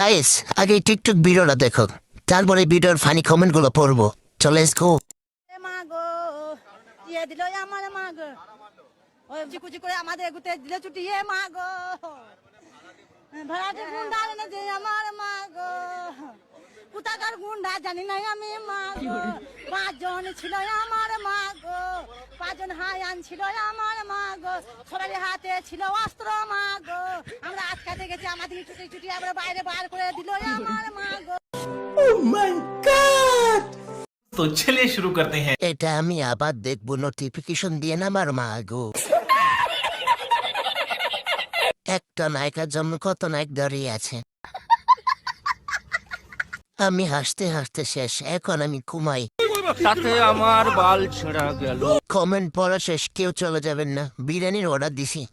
Guys আগে TikTok ভিডিওটা দেখো। তারপরে ভিডিওর ফানি কমেন্টগুলো পড়ব। চলে গো এ মা গো, দিয়ে দিল আমার মা গো। ওই এ গুন্ডা আমার মা গো। গুন্ডা জানি না আমি মা গো। পাঁচজন ছিল আমার মা গো। পাঁচজন হায়ান ছিল আমার মা গো। সবারই হাতে ছিল অস্ত্র মা গো। আমরা আটকাতে তো চলে শুরু করতে হ্যাঁ এটা আমি আবার দেখব নোটিফিকেশন দিয়ে না আমার মা গো। একটা নায়িকার জন্য কত নায়ক দাঁড়িয়ে আছে। আমি হাসতে হাসতে শেষ এখন আমি ঘুমাই। সাথে আমার বাল ছেঁড়া গেল। কমেন্ট পড়া শেষ কেউ চলে যাবেন না। বিরিয়ানির অর্ডার দিছি।